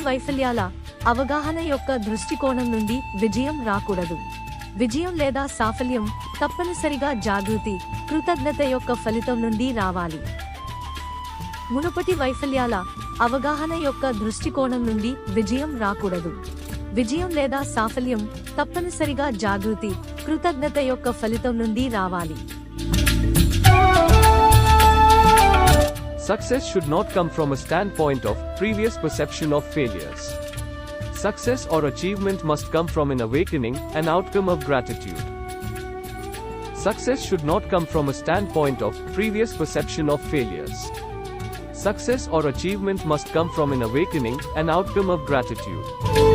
వైఫల్యాల అవగాహన యొక్క దృష్టికోణం నుండి విజయం రాకూడదు. విజయం లేదా సాఫల్యం తప్పనిసరిగా జాగృతి కృతజ్ఞత యొక్క ఫలితం నుండి రావాలి. మునుపటి వైఫల్యాల అవగాహన యొక్క దృష్టికోణం నుండి విజయం రాకూడదు. విజయం లేదా సాఫల్యం తప్పనిసరిగా జాగృతి కృతజ్ఞత యొక్క ఫలితం నుండి రావాలి. Success should not come from a standpoint of previous perception of failures. Success or achievement must come from an awakening, an outcome of gratitude. Success should not come from a standpoint of previous perception of failures. Success or achievement must come from an awakening, an outcome of gratitude.